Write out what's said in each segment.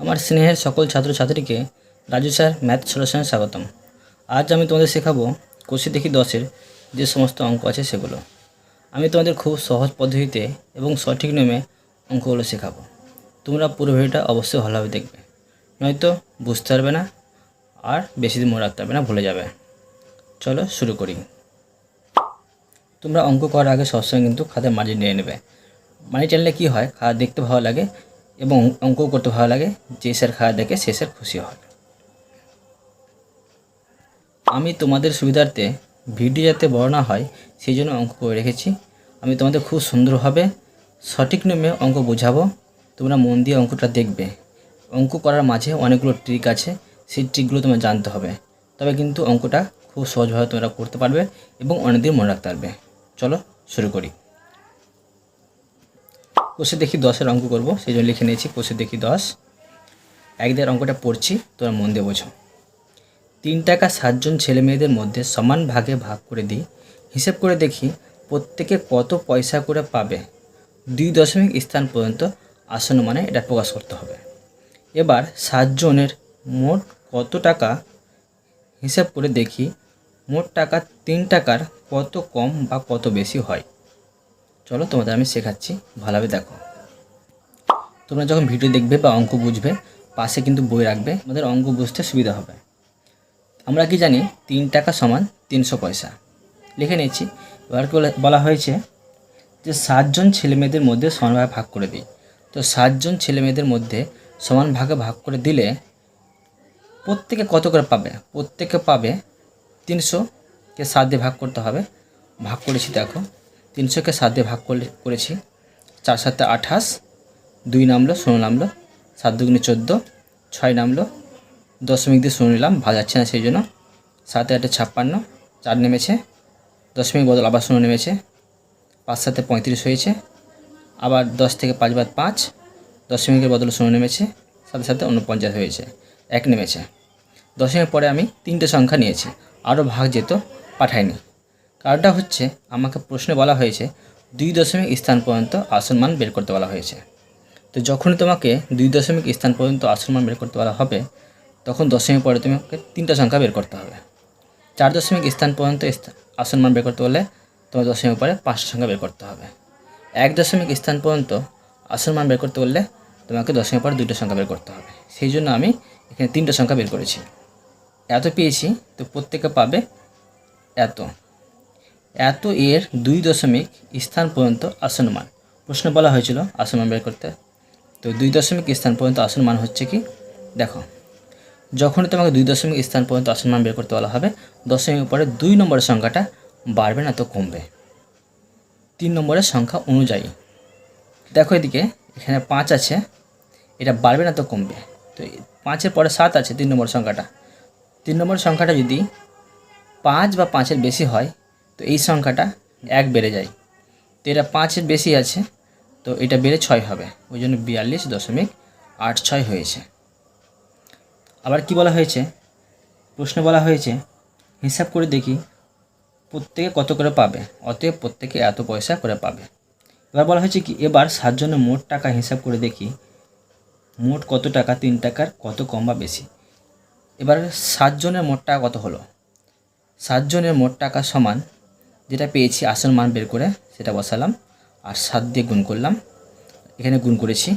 আমার স্নেহের সকল ছাত্রছাত্রীকে রাজু স্যার, ম্যাথ সলিউশনে স্বাগতম। আজ আমি তোমাদের শেখাবো কোষে দেখি দশের যে সমস্ত অঙ্ক আছে সেগুলো। আমি তোমাদের খুব সহজ পদ্ধতিতে এবং সঠিক নিয়মে অঙ্কগুলো শেখাবো। তোমরা পুরো ভিডিওটা অবশ্যই ভালোভাবে দেখবে। নয়তো বুঝতে পারবে না আর বেশি দিন মনে রাখতে পারবে না, ভুলে যাবে। চলো শুরু করি। তোমরা অঙ্ক করার আগে সবসময় কিন্তু খাতায় মার্জিন নিয়ে নেবে। মানি টানলে কী হয়? খাতা দেখতে ভালো লাগে এবং অঙ্ক করতে ভালো লাগে, যে স্যার খাতা দেখে সে স্যার খুশি হয়। আমি তোমাদের সুবিধার্থে ভিডিও যাতে বড় না হয়, সেই জন্য অঙ্ক করে রেখেছি। আমি তোমাদের খুব সুন্দরভাবে সঠিক নিয়মে অঙ্ক বোঝাবো। তোমরা মন দিয়ে অঙ্কটা দেখবে। অঙ্ক করার মাঝে অনেকগুলো ট্রিক আছে, সেই ট্রিকগুলো তোমার জানতে হবে। তবে কিন্তু অঙ্কটা খুব সহজভাবে তোমরা করতে পারবে এবং অনেকদিন মনে রাখতে পারবে। চলো শুরু করি। কোষে দেখি দশের অঙ্ক করব, সেই জন্য লিখে নিয়েছি কোষে দেখি দশ। একদের অঙ্কটা পড়ছি তোমরা মন দিয়ে বোঝো। তিন টাকা সাতজন ছেলে মেয়েদের মধ্যে সমান ভাগে ভাগ করে দিই, হিসেব করে দেখি প্রত্যেকে কত পয়সা করে পাবে। দুই দশমিক স্থান পর্যন্ত আসন্ন মানে এটা প্রকাশ করতে হবে। এবার সাতজনের মোট কত টাকা, হিসাব করে দেখি মোট টাকা তিন টাকার কত কম বা কত বেশি হয়। চলো তোমাদের আমি শেখাচ্ছি, ভালোভাবে দেখো। তোমরা যখন ভিডিও দেখবে বা অঙ্ক বুঝবে, পাশে কিন্তু বই রাখবে আমাদের অঙ্ক বুঝতে সুবিধা হবে। আমরা কি জানি, তিন টাকা সমান তিনশো পয়সা। লিখে নিয়েছি এবার বলা- হয়েছে যে সাতজন ছেলেমেয়েদের মধ্যে সমানভাগে ভাগ করে দিই। তো সাতজন ছেলেমেয়েদের মধ্যে সমান ভাগে ভাগ করে দিলে প্রত্যেকে কত করে পাবে? প্রত্যেকে পাবে তিনশোকে সাত দিয়ে ভাগ করতে হবে। ভাগ করেছি, দেখো। তিনশোকে সাত দিয়ে ভাগ করলে, করেছি। চার সাতে আঠাশ, দুই নামলো, ষোলো নামলো, সাত দুগুণে চোদ্দ, ছয় নামলো, দশমিক দিয়ে শুনে নিলাম ভালো যাচ্ছে না সেই জন্য। সাতে আটে ছাপ্পান্ন, চার নেমেছে, দশমিক বদল আবার শূন্য নেমেছে, পাঁচ সাথে পঁয়ত্রিশ হয়েছে, আবার দশ থেকে পাঁচ বাদ পাঁচ, দশমিকের বদলে শূন্য নেমেছে সাথে সাথে উনপঞ্চাশ হয়েছে, এক নেমেছে। দশমিক পরে আমি তিনটে সংখ্যা নিয়েছি, আরও ভাগ যেত, পাঠাইনি। কারণটা হচ্ছে আমাকে প্রশ্নে বলা হয়েছে, দুই দশমিক স্থান পর্যন্ত আসন মান বের করতে বলা হয়েছে। তো যখনই তোমাকে দুই দশমিক স্থান পর্যন্ত আসন মান বের করতে বলা হবে, তখন দশমিক পরে তোমাকে তিনটা সংখ্যা বের করতে হবে। চার দশমিক স্থান পর্যন্ত আসন মান বের করতে হলে তোমার দশমিক পরে পাঁচটা সংখ্যা বের করতে হবে। এক দশমিক স্থান পর্যন্ত আসন মান বের করতে বললে তোমাকে দশমিক পরে দুইটা সংখ্যা বের করতে হবে। সেই জন্য আমি এখানে তিনটা সংখ্যা বের করেছি। এত পেয়েছি, তো প্রত্যেকে পাবে এত। এত এর দুই দশমিক স্থান পর্যন্ত আসন মান প্রশ্ন বলা হয়েছিল আসন মান বের করতে। তো দুই দশমিক স্থান পর্যন্ত আসন মান হচ্ছে কি? দেখো, যখনই তোমাকে দুই দশমিক স্থান পর্যন্ত আসন মান বের করতে বলা হবে দশমিক পরে দুই নম্বরের সংখ্যাটা বাড়বে না তো কমবে। তিন নম্বরের সংখ্যা অনুযায়ী। দেখো এদিকে, এখানে পাঁচ আছে, এটা বাড়বে না তো কমবে। তো পাঁচের পরে সাত আছে, তিন নম্বর সংখ্যাটা। তিন নম্বর সংখ্যাটা যদি পাঁচ বা পাঁচের বেশি হয় তো এই সংখ্যাটা এক বেড়ে যায়। তো এটা পাঁচের বেশি আছে, তো এটা বেড়ে ছয় হবে। ওই জন্য বিয়াল্লিশ দশমিক আট ছয় হয়েছে। আবার কি বলা হয়েছে? প্রশ্ন বলা হয়েছে, হিসাব করে দেখি প্রত্যেকে কত করে পাবে, অতএব প্রত্যেকে এত পয়সা করে পাবে। এবার বলা হয়েছে কি, এবার সাতজনের মোট টাকা হিসাব করে দেখি, মোট কত টাকা, তিন টাকার কত কম বা বেশি। এবার সাতজনের মোট টাকা কত হলো? সাতজনের মোট টাকা সমান যেটা পেয়েছি, আসল মান বের করে সেটা বসালাম আর সাত দিয়ে গুণ করলাম। এখানে গুণ করেছি।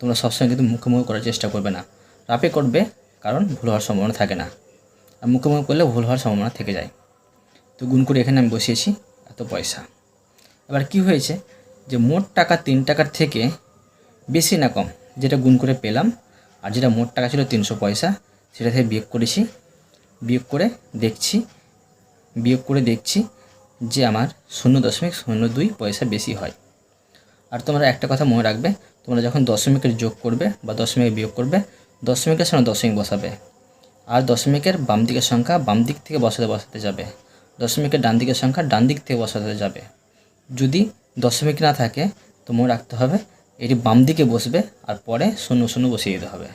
তোমরা সবসময় কিন্তু মুখোমুখি করার চেষ্টা করবে না। রাপে করবে, কারণ ভুল হওয়ার সম্ভাবনা থাকে না। আর মুখোমুখি করলে ভুল হওয়ার সম্ভাবনা থেকে যায়। তো গুণ করে এখানে আমি বসিয়েছি, এত পয়সা। এবার কি হয়েছে যে মোট টাকা তিন টাকার থেকে বেশি না কম, যেটা গুণ করে পেলাম, আর যেটা মোট টাকা ছিল তিনশো পয়সা, সেটা থেকে বিয়োগ করেছি। বিয়োগ করে দেখছি, বিয়োগ করে দেখছি যে আমার শূন্য দশমিক শূন্য দুই পয়সা বেশি হয়। আর তোমরা একটা কথা মনে রাখবে, তোমরা যখন দশমিকের যোগ করবে বা দশমিকের বিয়োগ করবে, দশমিকের সঙ্গে দশমিক বসাবে। আর দশমিকের বাম দিকের সংখ্যা বাম দিক থেকে বসাতে বসাতে যাবে। দশমিকের ডান দিকের সংখ্যা ডান দিক থেকে বসাতে যাবে। যদি দশমিক না থাকে, তো মনে রাখতে হবে, এটি বাম দিকে বসবে আর পরে শূন্য শূন্য বসিয়ে দিতে হবে।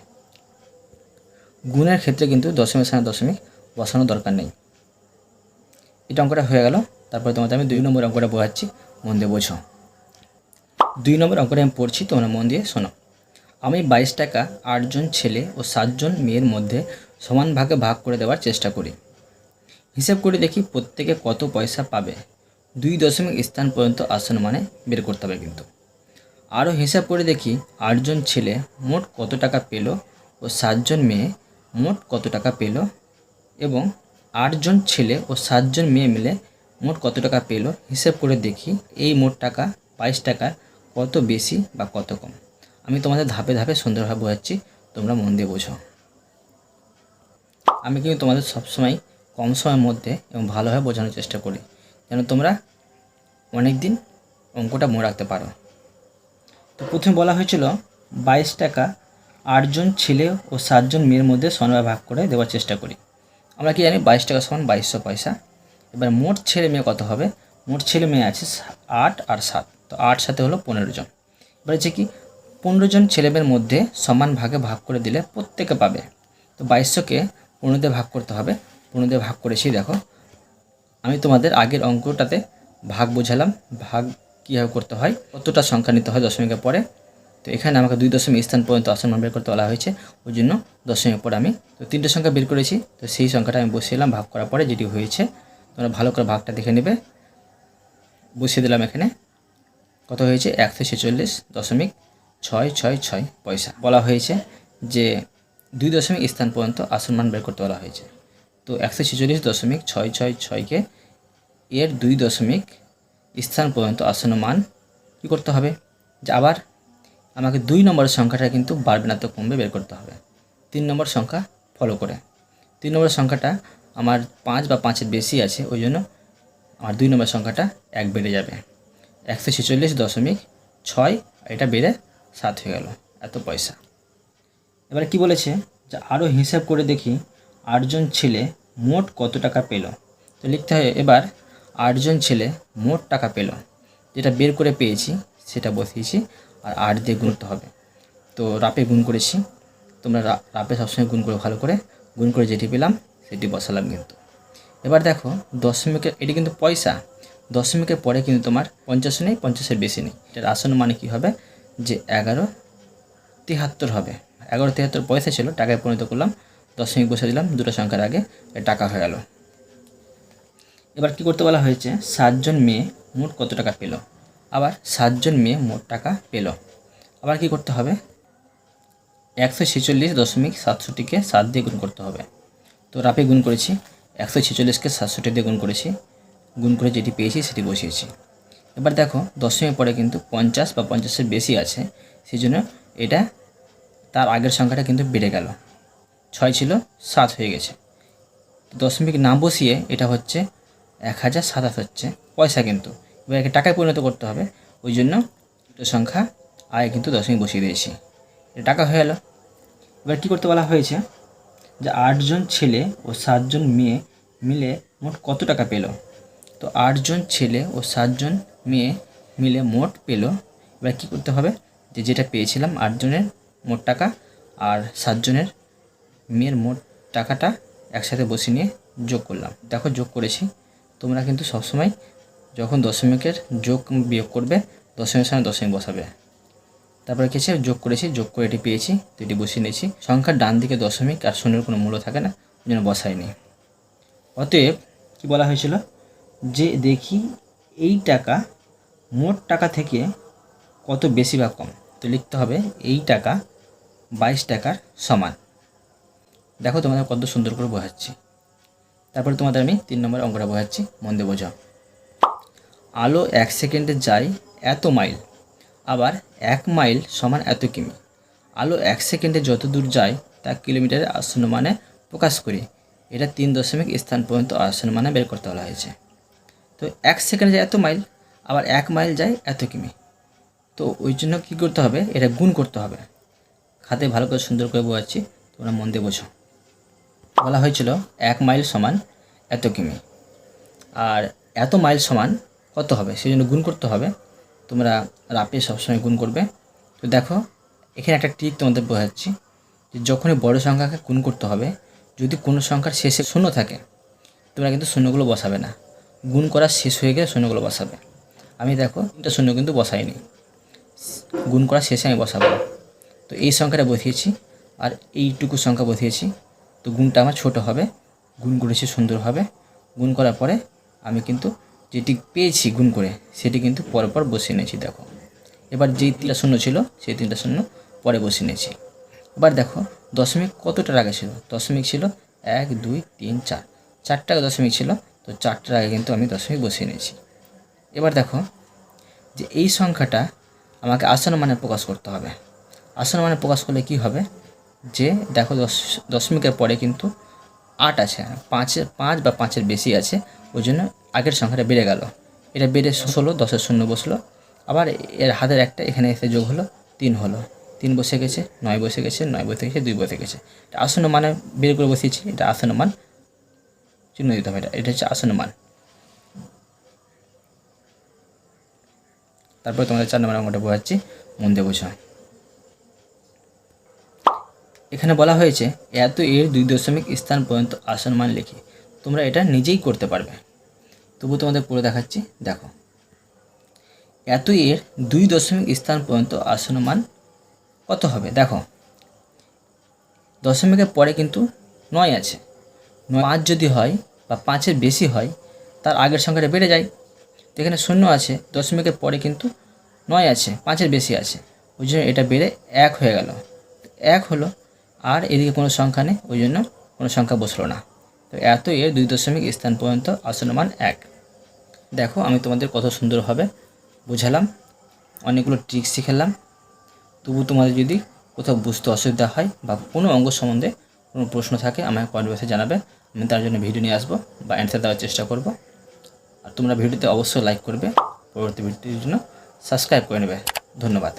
গুণের ক্ষেত্রে কিন্তু দশমিক স্থানে দশমিক বসানোর দরকার নেই। এটা অঙ্কটা হয়ে গেল। তারপরে তোমাদের আমি দুই নম্বর অঙ্কটা বোঝাচ্ছি, মন দিয়ে বোঝো। দুই নম্বর অঙ্কটা আমি পড়ছি, তোমরা মন দিয়ে শোনো। আমি বাইশ টাকা আটজন ছেলে ও সাতজন মেয়ের মধ্যে সমান ভাগে ভাগ করে দেওয়ার চেষ্টা করি। হিসেব করে দেখি প্রত্যেকে কত পয়সা পাবে। দুই দশমিক স্থান পর্যন্ত আসন মানে বের করতে হবে কিন্তু। আরও হিসাব করে দেখি আটজন ছেলে মোট কত টাকা পেল ও সাতজন মেয়ে মোট কত টাকা পেল এবং আটজন ছেলে ও সাতজন মেয়ে মিলে মোট কত টাকা পেল? হিসেব করে দেখি। এই মোট টাকা, বাইশ টাকা, কত বেশি বা কত কম? আমি তোমাদের ধাপে ধাপে সুন্দরভাবে বোঝাচ্ছি। তোমরা মন দিয়ে বোঝো। আমি কিন্তু তোমাদের সবসময় কম সময়ের মধ্যে এবং ভালোভাবে বোঝানোর চেষ্টা করি। যেন তোমরা অনেক দিন অঙ্কটা মনে রাখতে পারো। তো প্রথমে বলা হয়েছিল, বাইশ টাকা আটজন ছেলে ও সাতজন মেয়ের মধ্যে সনভাবে ভাগ করে দেওয়ার চেষ্টা করি। আমরা কি জানি, বাইশ টাকা সমান বাইশশো পয়সা। এবার মোট ছেলে মেয়ে কত হবে? মোট ছেলে মেয়ে আছে আট আর সাত। তো আট সাথে হলো পনেরো জন। এবার হচ্ছে কি, পনেরো জন ছেলেমেয়ের মধ্যে সমান ভাগে ভাগ করে দিলে প্রত্যেকে পাবে। তো বাইশশোকে পনেরো দিয়ে ভাগ করতে হবে। পনেরো দিয়ে ভাগ করেছি, দেখো। আমি তোমাদের আগের অঙ্কটাতে ভাগ বোঝালাম। ভাগ কীভাবে করতে হয়? কতটা সংখ্যা নিতে হয় দশমিকের পরে? তো এখানে আমাকে দুই দশমিক স্থান পর্যন্ত আসন বের করতে বলা হয়েছে। ওই জন্য দশমিক পরে আমি তো তিনটে সংখ্যা বের করেছি। তো সেই সংখ্যাটা আমি বসিয়েলাম ভাগ করার পরে যেটি হয়েছে তোমরা ভালো করে ভাগটা দেখে নেবে। বসিয়ে দিলাম এখানে। কত হয়েছে? একশো ছেচল্লিশ দশমিক ছয় ছয় ছয় পয়সা। বলা হয়েছে যে দুই দশমিক স্থান পর্যন্ত আসন মান বের করতে বলা হয়েছে। তো একশো ছেচল্লিশ দশমিক ছয় ছয় ছয়কে এর দুই দশমিক স্থান পর্যন্ত আসন্ন মান কী করতে হবে? যে আবার আমাকে দুই নম্বরের সংখ্যাটা কিন্তু বাড়বে না তো কমবে বের করতে হবে। তিন নম্বর সংখ্যা ফলো করে। তিন নম্বর সংখ্যাটা আমার পাঁচ বা পাঁচের বেশি আছে, ওই জন্য আমার দুই নম্বর সংখ্যাটা এক বেড়ে যাবে। একশো ছেচল্লিশ দশমিক ছয়, এটা বেড়ে সাত হয়ে গেল, এত পয়সা। এবার কি বলেছে? যে আরও হিসাব করে দেখি, আটজন ছেলে মোট কত টাকা পেল? তো লিখতে হয়, এবার আটজন ছেলে মোট টাকা পেল। যেটা বের করে পেয়েছি, সেটা বসিয়েছি, আর আট দিয়ে গুনতে হবে। তো রাপে গুণ করেছি। তোমরা রাপে সবসময় গুণ করে, ভালো করে। গুণ করে যেটি পেলাম সেটি বসালাম কিন্তু। এবার দেখো দশমিকের এটি কিন্তু পয়সা। দশমিকের পরে কিন্তু তোমার পঞ্চাশ নেই, পঞ্চাশের বেশি নেই। এটার আসন মানে কী হবে? যে এগারো তিয়াত্তর হবে। এগারো তিয়াত্তর পয়সা ছিল, টাকায় পরিণত করলাম। দশমিক বসে দিলাম, দুটো সংখ্যার আগে টাকা হয়ে গেল। এবার কি করতে বলা হয়েছে? সাতজন মেয়ে মোট কত টাকা পেল? আবার সাতজন মেয়ে মোট টাকা পেল। আবার কি করতে হবে? একশো ছেচল্লিশ দশমিক সাতষট্টিকে সাত দিয়ে গুণ করতে হবে। তো রাপে গুণ করেছি। একশো ছেচল্লিশকে সাতষট্টি দিয়ে গুণ করেছি। গুণ করে যেটি পেয়েছি সেটি বসিয়েছি। এবার দেখো দশমিক পরে কিন্তু পঞ্চাশ বা পঞ্চাশের বেশি আছে সেই জন্য এটা তার আগের সংখ্যাটা কিন্তু বেড়ে গেল। ছয় ছিল, সাত হয়ে গেছে। দশমিক না বসিয়ে এটা হচ্ছে এক হাজার সাতাশ হচ্ছে, পয়সা কিন্তু। এবার একে টাকায় পরিণত করতে হবে, ওই জন্য দুটো সংখ্যা আগে কিন্তু দশমিক বসিয়ে দিয়েছি। এটা টাকা হয়ে গেল এবার কী করতে বলা হয়েছে? যে আটজন ছেলে ও সাতজন মেয়ে মিলে মোট কত টাকা পেল? তো আটজন ছেলে ও সাতজন মেয়ে মিলে মোট পেল। এবার কী করতে হবে? যে যেটা পেয়েছিলাম আটজনের মোট টাকা আর সাতজনের মেয়ের মোট টাকাটা একসাথে বসে নিয়ে যোগ করলাম। দেখো যোগ করেছি। তোমরা কিন্তু সবসময় যখন দশমিকের যোগ বিয়োগ করবে, দশমিকের সঙ্গে দশমিক বসাবে। তারপরে কি আছে? যোগ করেছি, যোগ করে এটি পেয়েছি, তো এটি বসিয়ে নিয়েছি। সংখ্যার ডান দিকে দশমিক আর শূন্যের কোনো মূল্য থাকে না, ওই জন্য বসাইনি। অতএব কি বলা হয়েছিল? যে দেখি এই টাকা মোট টাকা থেকে কত বেশি বা কম, তো লিখতে হবে এই টাকা বাইশ টাকার সমান। দেখো তোমাদের কত সুন্দর করে বোঝাচ্ছি। তারপরে তোমাদের আমি তিন নম্বর অঙ্কটা বোঝাচ্ছি, মন দিয়ে বোঝাও। আলো এক সেকেন্ডে যায় এত মাইল আবার এক মাইল সমান এত কিমি। আলো এক সেকেন্ডে যত দূর যায়, তা কিলোমিটারের আসন্ন মানে প্রকাশ করি। এটা তিন দশমিক স্থান পর্যন্ত আসন্ন মানে বের করতে বলা হয়েছে। তো এক সেকেন্ডে যায় এত মাইল, আবার এক মাইল যায় এত কিমি। তো ওই জন্য কী করতে হবে? এটা গুণ করতে হবে। খাতে ভালো করে সুন্দর করে বোঝাচ্ছি, তোমরা মন দিয়ে বোঝো। বলা হয়েছিল এক মাইল সমান এত কিমি। আর এত মাইল সমান কত হবে? সেই জন্য গুণ করতে হবে। তোমরা রাপে সবসময় গুণ করবে। তো দেখো, এখানে একটা ট্রিক তোমাদের বোঝাচ্ছি, যে যখনই বড় সংখ্যাকে গুণ করতে হবে, যদি কোনো সংখ্যার শেষে শূন্য থাকে, তোমরা কিন্তু শূন্যগুলো বসাবে না। গুণ করা শেষ হয়ে গেলে শূন্যগুলো বসাবে। আমি দেখো, তিনটা শূন্য কিন্তু বসাইনি। গুণ করা শেষে আমি বসাবো তো এই সংখ্যাটা বসিয়েছি, আর এইটুকু সংখ্যা বসিয়েছি। তো গুণটা আমার ছোট হবে, গুণ করেছি সুন্দরভাবে গুণ করার পরে আমি কিন্তু যেটি পেয়েছি গুণ করে, সেটি কিন্তু পরপর বসিয়ে নিয়েছি দেখো। এবার যেই তিনটা শূন্য ছিল, সেই তিনটা শূন্য পরে বসিয়ে নিয়েছি এবার দেখো, দশমিক কতটার আগে ছিল? দশমিক ছিল এক, দুই, তিন, চার। চারটা দশমিক ছিল, তো চারটার আগে কিন্তু আমি দশমিক বসিয়ে নিয়েছি এবার দেখো যে এই সংখ্যাটা আমাকে আসন মানে প্রকাশ করতে হবে। আসন মানে প্রকাশ করলে কি হবে? যে দেখো দশ, দশমিকের পরে কিন্তু আট আছে, পাঁচের, পাঁচ বা পাঁচের বেশি আছে ওই জন্য আগের সংখ্যাটা বেড়ে গেল। এটা বেড়ে ষোলো দশের শূন্য বসল। আবার এর হাতের একটা, এখানে এসে যোগ হলো, তিন হলো। তিন বসে গেছে, নয় বসে গেছে, নয় বসে গেছে, দুই বসে গেছে। এটা আসন্ন মানে বের করে বসিয়েছি, এটা আসন্ন মান চিহ্ন দিতে হবে এটা এটা হচ্ছে আসন্ন মান। তারপরে তোমাদের চার নম্বর অঙ্কটা বোঝাচ্ছি, মন দিয়ে বোঝা এখানে বলা হয়েছে, এত এর দুই দশমিক স্থান পর্যন্ত আসন মান লিখি। তোমরা এটা নিজেই করতে পারবে। তবু তোমাদের পড়ে দেখাচ্ছি, দেখো। এত এর দুই দশমিক স্থান পর্যন্ত আসন মান কত হবে? দেখো। দশমিকের পরে কিন্তু নয় আছে। পাঁচ যদি হয় বা পাঁচের বেশি হয়, তার আগের সংখ্যাটা বেড়ে যায়। তো এখানে শূন্য আছে, দশমিকের পরে কিন্তু নয় আছে, পাঁচের বেশি আছে। ওই জন্য এটা বেড়ে এক হয়ে গেল। এক হলো আর এদিকে কোনো সংখ্যা নেই, ওই জন্য কোনো সংখ্যা বসল না। তো এত এর দুই দশমিক স্থান পর্যন্ত আসনমান এক। দেখো, আমি তোমাদের কত সুন্দরভাবে বোঝালাম, অনেকগুলো ট্রিক্স শিখালাম। তবু তোমাদের যদি কোথাও বুঝতে অসুবিধা হয় বা কোনো অঙ্গ সম্বন্ধে কোনো প্রশ্ন থাকে, আমাকে কমেন্ট জানাবে। আমি তার জন্য ভিডিও নিয়ে আসব বা অ্যান্সার দেওয়ার চেষ্টা করব। আর তোমরা ভিডিওতে অবশ্যই লাইক করবে। পরবর্তী ভিডিওর জন্য সাবস্ক্রাইব করে নেবে। ধন্যবাদ।